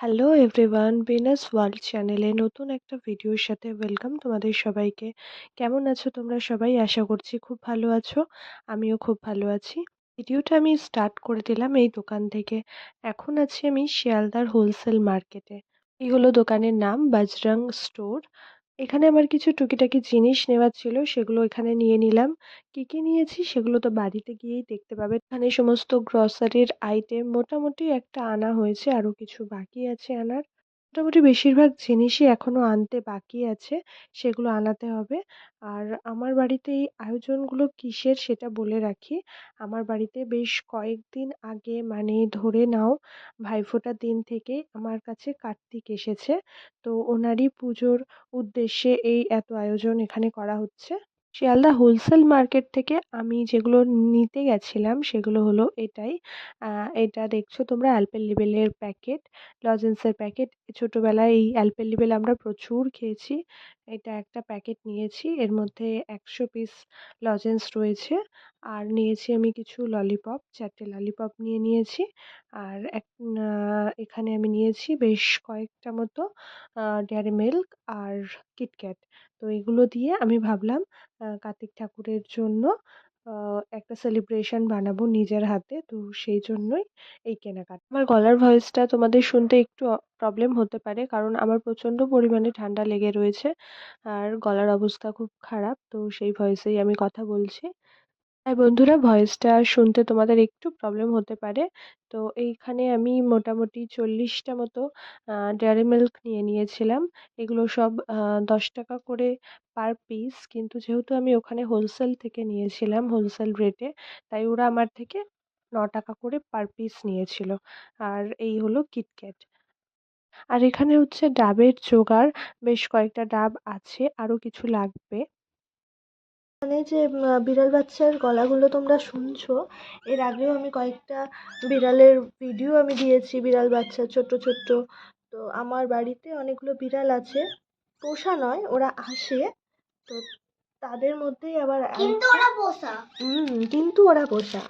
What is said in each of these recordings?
Hello everyone Binas world চ্যানেলে নতুন একটা ভিডিওর সাথে ওয়েলকাম তোমাদের সবাইকে। কেমন আছো তোমরা সবাই? আশা করছি খুব ভালো আছো। আমিও খুব ভালো আছি। ভিডিওটা আমি স্টার্ট করে দিলাম এই দোকান থেকে। এখন আছি আমি শিয়ালদার হোলসেল মার্কেটে এই হলো দোকানের নাম বাজরাং স্টোর এখানে আমার কিছু টুকিটাকি জিনিস নেওয়ার ছিল, সেগুলো এখানে নিয়ে নিলাম। কি কি নিয়েছি সেগুলো তো বাড়িতে গিয়েই দেখতে পাবে। এখানে সমস্ত গ্রসারির আইটেম মোটামুটি একটা আনা হয়েছে, আরও কিছু বাকি আছে আনার। মোটামুটি বেশিরভাগ জিনিসই এখনও আনতে বাকি আছে, সেগুলো আনাতে হবে। আর আমার বাড়িতে এই আয়োজনগুলো কিসের সেটা বলে রাখি। আমার বাড়িতে বেশ কয়েকদিন আগে মানে ধরে নাও ভাইফোঁটার দিন থেকেই আমার কাছে কার্তিক এসেছে। তো ওনারই পুজোর উদ্দেশ্যে এই এত আয়োজন এখানে করা হচ্ছে। শিয়ালদা হোলসেল মার্কেট থেকে আমি যেগুলো নিতে গেছিলাম সেগুলো হলো এটাই। এটা দেখছ তোমরা অ্যালপেনলিবেলের প্যাকেট, লজেন্সের প্যাকেট। ছোটোবেলায় এই অ্যালপেনলিবেল আমরা প্রচুর খেয়েছি। এটা একটা প্যাকেট নিয়েছি। এর মধ্যে একশো পিস লজেন্স রয়েছে। আর নিয়েছি আমি কিছু ললিপপ চারটে ললিপপ নিয়ে নিয়েছি। আর এক এখানে আমি নিয়েছি বেশ কয়েকটা মতো ডেয়ারি মিল্ক আর কিটক্যাট তো এগুলো দিয়ে আমি ভাবলাম কার্তিক ঠাকুরের জন্য একটা সেলিব্রেশন বানাবো নিজের হাতে। তো সেই জন্যই এই কেনাকাটা। আমার গলার ভয়েসটা তোমাদের শুনতে একটু প্রবলেম হতে পারে, কারণ আমার প্রচণ্ড পরিমাণে ঠান্ডা লেগে রয়েছে। আর গলার অবস্থা খুব খারাপ, তো সেই ভয়েসেই আমি কথা বলছি। হ্যাঁ বন্ধুরা ভয়েসটা শুনতে তোমাদের একটু প্রবলেম হতে পারে। তো এইখানে আমি মোটামুটি চল্লিশটা মতো ডেয়ারি মিল্ক নিয়ে নিয়েছিলাম। এগুলো সব দশ টাকা করে পার পিস। কিন্তু যেহেতু আমি ওখানে হোলসেল থেকে নিয়েছিলাম, হোলসেল রেটে, তাই ওরা আমার থেকে ন টাকা করে পার পিস নিয়েছিল। আর এই হলো কিটক্যাট আর এখানে হচ্ছে ডাবের জোগাড়, বেশ কয়েকটা ডাব আছে আরও কিছু লাগবে। এখানে যে বিড়াল বাচ্চার গলাগুলো তোমরা শুনছো এর আগেও আমি কয়েকটা বিড়ালের ভিডিও আমি দিয়েছি বিড়াল বাচ্চা ছোট্ট ছোট্ট। তো আমার বাড়িতে অনেকগুলো বিড়াল আছে পোষা নয় ওরা আসে তো তাদের মধ্যেই আবার কিন্তু ওরা পোষা। হুম কিন্তু ওরা পোষা।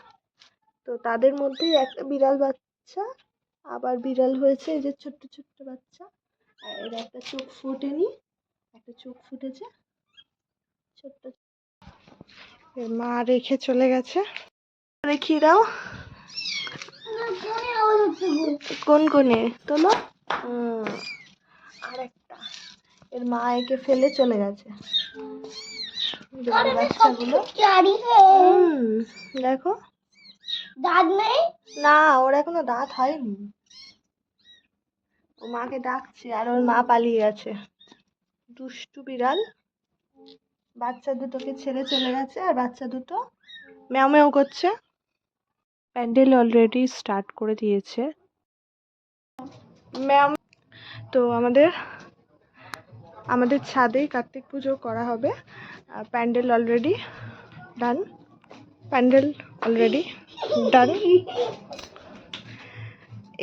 তো তাদের মধ্যেই একটা বিড়াল বাচ্চা আবার বিড়াল হয়েছে এই যে ছোট্ট ছোট্ট বাচ্চা। আর এর একটা চোখ ফোটেনি একটা চোখ ফুটেছে ছোট্ট মা রেখে চলে গেছে। দেখিয়ে দাও। কোন কোনে তোলো। হুম, আর একটা এর মা একে ফেলে চলে গেছে। দেখো। দাঁত নেই? না ওর এখনও দাঁত হয়নি। ও মাকে ডাকছে আর ওর মা পালিয়ে গেছে। দুষ্টু বিড়াল। বাচ্চা দুটোকে ছেড়ে চলে গেছে আর বাচ্চা দুটো ম্যাও ম্যাও করছে। প্যান্ডেল অলরেডি স্টার্ট করে দিয়েছে। ম্যাম তো আমাদের আমাদের ছাদেই কার্তিক পুজো করা হবে। Pandal already done pandal already done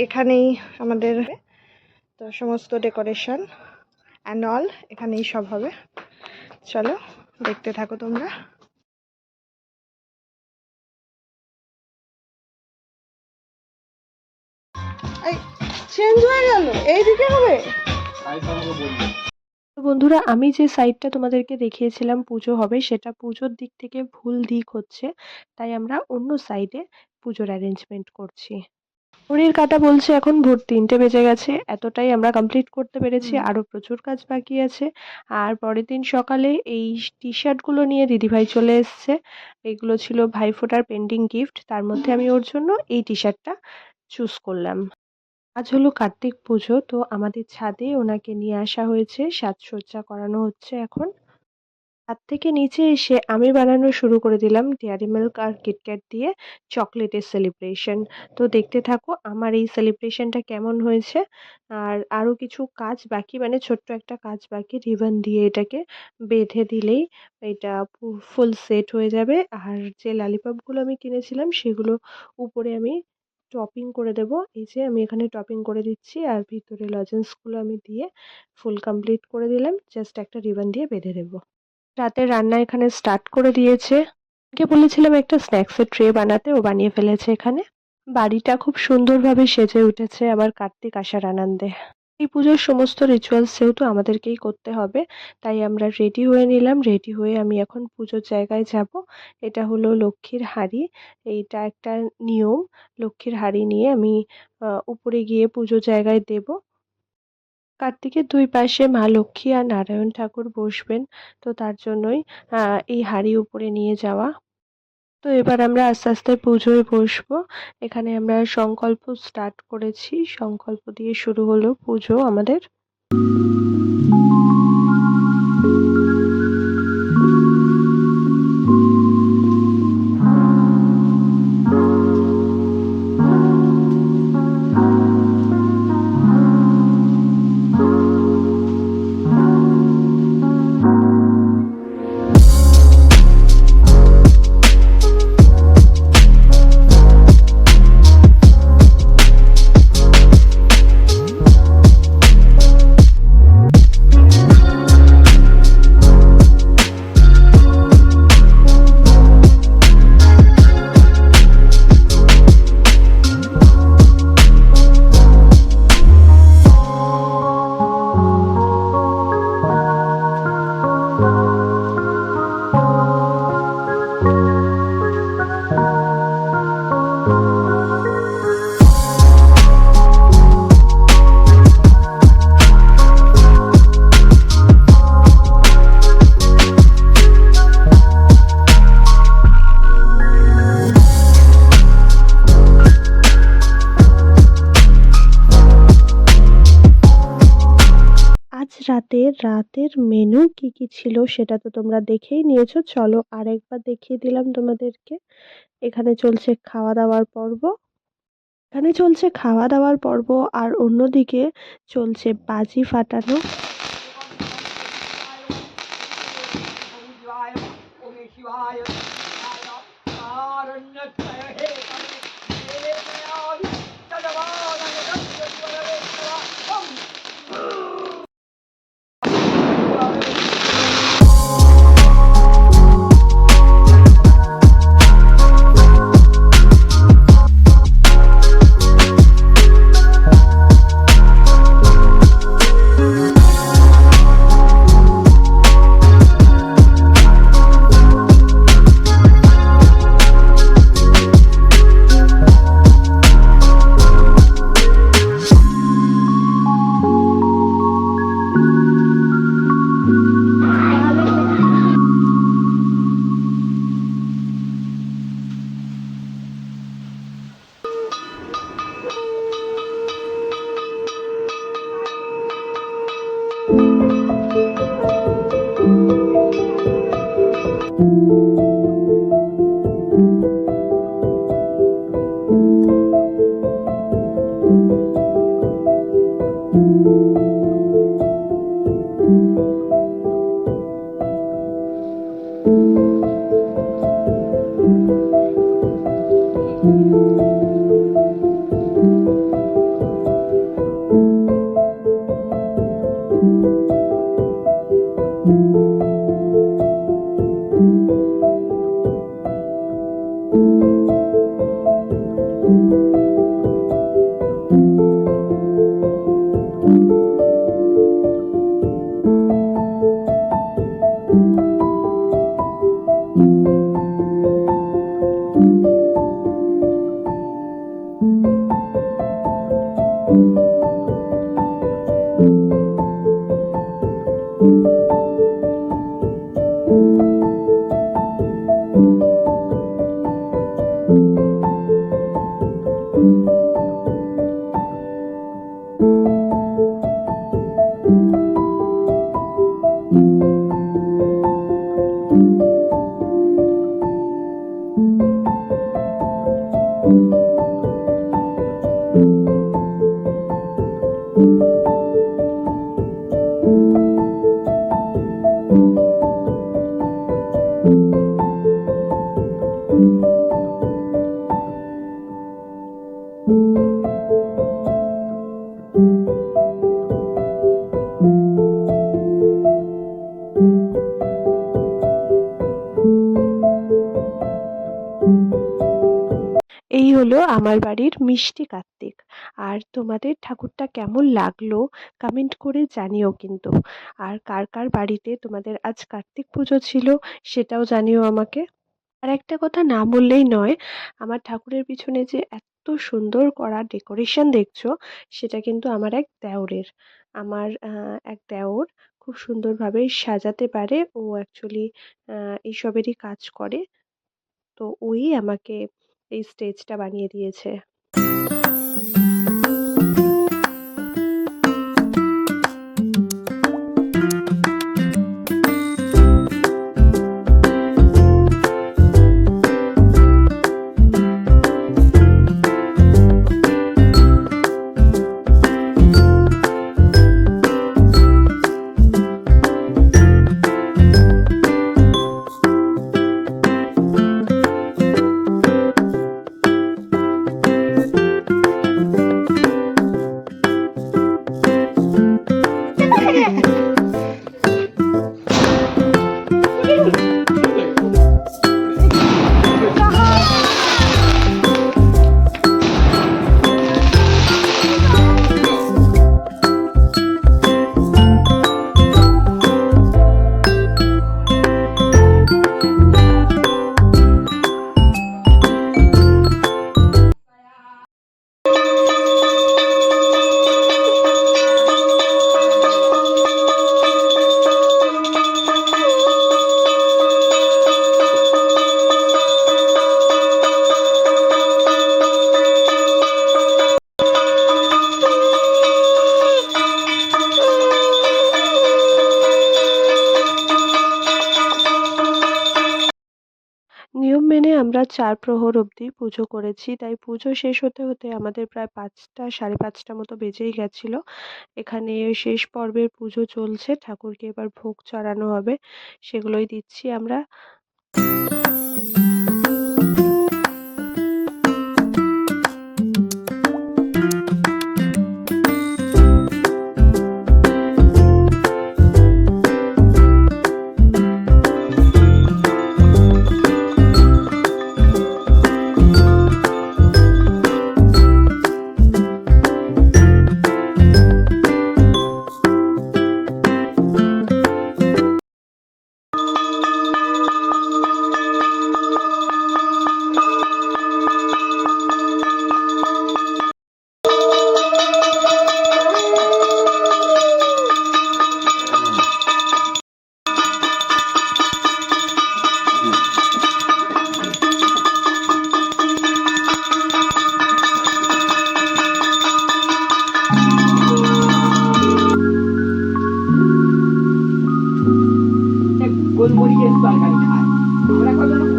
এখানেই আমাদের তো সমস্ত ডেকোরেশন অ্যান্ড অল এখানেই সব হবে। চলো, দেখতে থাকো তোমরা। চেঞ্জ হয়ে হবে? বন্ধুরা, আমি যে সাইডটা তোমাদেরকে দেখিয়েছিলাম, পুজো হবে, সেটা পুজোর দিক থেকে ভুল দিক হচ্ছে, তাই আমরা অন্য সাইডে পুজোর অ্যারেঞ্জমেন্ট করছি। ঘড়ির কাটা বলছে এখন ভোর তিনটে বেজে গেছে। এতটাই আমরা কমপ্লিট করতে পেরেছি। আরও প্রচুর কাজ বাকি আছে। আর পরের দিন সকালে এই টি শার্টগুলো নিয়ে দিদিভাই চলে এসছে। এগুলো ছিল ভাইফোঁটার পেন্ডিং গিফট তার মধ্যে আমি ওর জন্য এই টি শার্টটা চুজ করলাম। আজ হলো কার্তিক পুজো। তো আমাদের ছাদে ওনাকে নিয়ে আসা হয়েছে। সাজসজ্জা করানো হচ্ছে এখন। ছাদ থেকে নিচে এসে আমি বানানো শুরু করে দিলাম ডেয়ারি মিল্ক আর কিটক্যাট দিয়ে চকলেটের সেলিব্রেশন তো দেখতে থাকো আমার এই সেলিব্রেশনটা কেমন হয়েছে। আর আরও কিছু কাজ বাকি মানে ছোট্ট একটা কাজ বাকি, রিবন দিয়ে এটাকে বেঁধে দিলেই এটা ফুল সেট হয়ে যাবে। আর যে লালিপপগুলো আমি কিনেছিলাম সেগুলো উপরে আমি টপিং করে দেব। এই যে আমি এখানে টপিং করে দিচ্ছি আর ভিতরে লজেন্সগুলো আমি দিয়ে ফুল কমপ্লিট করে দিলাম। জাস্ট একটা রিবন দিয়ে বেঁধে দেবো। রাতের রান্না এখানে স্টার্ট করে দিয়েছে কে বলেছিলাম একটা স্ন্যাক্সের ট্রে বানাতে ও বানিয়ে ফেলেছে এখানে বাড়িটা খুব সুন্দরভাবে সেজে উঠেছে আবার কার্তিক আসার আনন্দে। এই পুজোর সমস্ত রিচুয়ালস যেহেতু আমাদেরকেই করতে হবে, তাই আমরা রেডি হয়ে নিলাম। রেডি হয়ে আমি এখন পুজোর জায়গায় যাব। এটা হলো লক্ষ্মীর হাঁড়ি। এইটা একটা নিয়ম। লক্ষ্মীর হাঁড়ি নিয়ে আমি উপরে গিয়ে পুজোর জায়গায় দেব। কার্তিকের দুই পাশে মা লক্ষ্মী আর নারায়ণ ঠাকুর বসবেন। তো তার জন্যই এই হাড়ি উপরে নিয়ে যাওয়া। তো এবার আমরা আস্তে, আস্তে পুজোয় বসবো। এখানে আমরা সংকল্প স্টার্ট করেছি। সংকল্প দিয়ে শুরু হলো পুজো আমাদের। রাতের মেনু কি কি ছিল সেটা তো তোমরা দেখেই নিয়েছো। চলো আরেকবার দেখিয়ে দিলাম তোমাদেরকে। এখানে চলছে খাওয়া দাওয়ার পর্ব। এখানে চলছে খাওয়া দাওয়ার পর্ব আর অন্যদিকে চলছে বাজি ফাটানো। এই হলো আমার বাড়ির মিষ্টি কার্তিক। আর তোমাদের ঠাকুর কেমন লাগল কমেন্ট করে জানিও কিন্তু। আর কার কার বাড়িতে তোমাদের আজ কার্তিক পুজো ছিল সেটাও জানিও আমাকে। আর একটা কথা না বললেই নয়, আমার ঠাকুরের পিছনে যে এত সুন্দর করা ডেকোরেশন দেখছ, সেটা কিন্তু আমার এক দেওরের। আমার এক দেওর খুব সুন্দরভাবে সাজাতে পারে, ও অ্যাকচুয়ালি এইসবেরই কাজ করে। তো ওই আমাকে এই স্টেজটা বানিয়ে দিয়েছে। চার প্রহর অবধি পুজো করেছি। তাই পুজো শেষ হতে হতে আমাদের প্রায় পাঁচটা, সাড়ে পাঁচটা মতো বেজেই গেছিল। এখানে শেষ পর্বের পুজো চলছে। ঠাকুরকে এবার ভোগ চড়ানো হবে। সেগুলোই দিচ্ছি আমরা।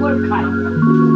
কত গোল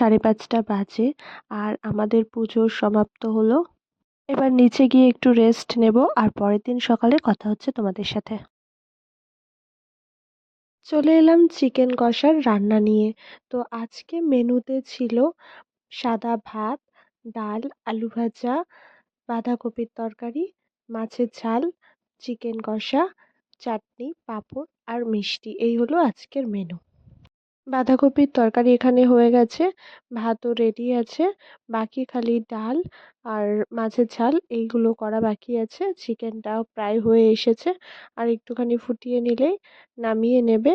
সাড়ে পাঁচটা বাজে আর আমাদের পুজো সমাপ্ত হলো। এবার নিচে গিয়ে একটু রেস্ট নেব আর পরের দিন সকালে কথা হচ্ছে তোমাদের সাথে। চলে এলাম চিকেন কষার রান্না নিয়ে। তো আজকে মেনুতে ছিল সাদা ভাত, ডাল, আলু ভাজা, বাঁধাকপির তরকারি, মাছের ঝাল চিকেন কষা, চাটনি, পাঁপড় আর মিষ্টি। এই হলো আজকের মেনু বাঁধাকপির তরকারি এখানে হয়ে গেছে। ভাতও রেডি আছে। বাকি খালি ডাল আর মাছের ঝাল, এইগুলো করা বাকি আছে। চিকেনটাও প্রায় হয়ে এসেছে। আর একটুখানি ফুটিয়ে নিলেই নামিয়ে নেবে।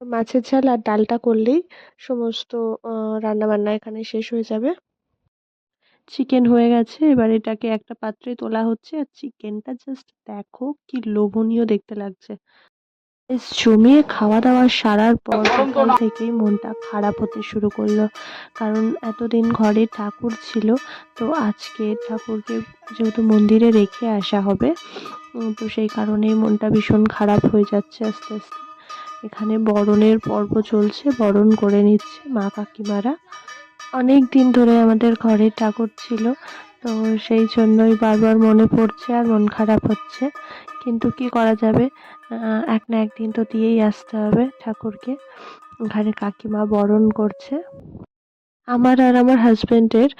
মাছের ঝাল আর ডালটা করলেই সমস্ত রান্নাবান্না এখানে শেষ হয়ে যাবে। চিকেন হয়ে গেছে। এবার এটাকে একটা পাত্রে তোলা হচ্ছে। আর চিকেনটা জাস্ট দেখো কি লোভনীয় দেখতে লাগছে। জমিয়ে খাওয়া দাওয়া সারার পর থেকেই মনটা খারাপ হতে শুরু করল। কারণ এতদিন ঘরে ঠাকুর ছিল তো আজকে ঠাকুরকে যেহেতু মন্দিরে রেখে আসা হবে তো সেই কারণেই মনটা ভীষণ খারাপ হয়ে যাচ্ছে আস্তে আস্তে। এখানে বরণের পর্ব চলছে বরণ করে নিচ্ছে মা কাকিমারা। অনেক দিন ধরে আমাদের ঘরে ঠাকুর ছিল তো সেই জন্যই বারবার মনে পড়ছে আর মন খারাপ হচ্ছে। কিন্তু কি করা যাবে? এক না একদিন তো দিয়েই আসতে হবে ঠাকুরকে। এখানে কাকিমা বরণ করছে। আমার আর আমার হাজবেন্ডের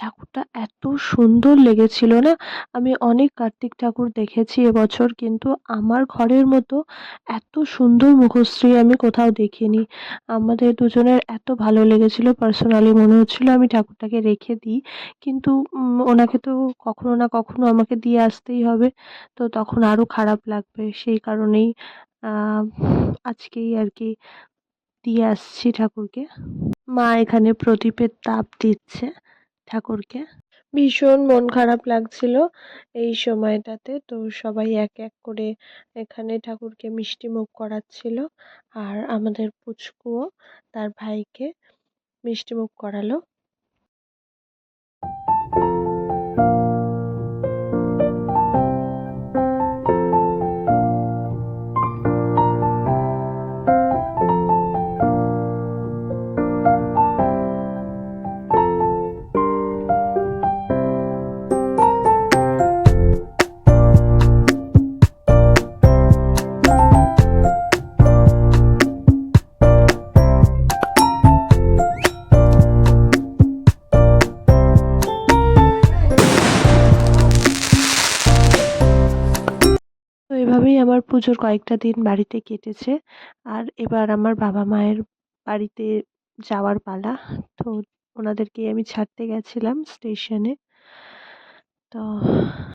ঠাকুরটা এত সুন্দর লেগেছিল না? আমি অনেক কার্তিক ঠাকুর দেখেছি এবছর, কিন্তু আমার ঘরের মতো এত সুন্দর মুখশ্রী আমি কোথাও দেখিনি। আমাদের দুজনের এত ভালো লেগেছিল পার্সোনালি মনে হচ্ছিল আমি ঠাকুরটাকে রেখে দিই, কিন্তু ওনাকে তো কখনো না কখনো আমাকে দিয়ে আসতেই হবে, তো তখন আরও খারাপ লাগবে, সেই কারণেই আজকেই আর কি দিয়ে আসছি ঠাকুরকে। মা এখানে প্রদীপের তাপ দিচ্ছে ঠাকুরকে। ভীষণ মন খারাপ লাগছিল এই সময়টাতে। তো সবাই এক এক করে এখানে ঠাকুরকে মিষ্টি মুখ করাচ্ছিল আর আমাদের পুচকুও তার ভাইকে মিষ্টি মুখ করালো। পুজোর কয়েকটা দিন বাড়িতে কেটেছে। আর এবার আমার বাবা মায়ের বাড়িতে যাওয়ার পালা। তো ওনাদেরকে আমি ছাড়তে গেছিলাম স্টেশনে। তো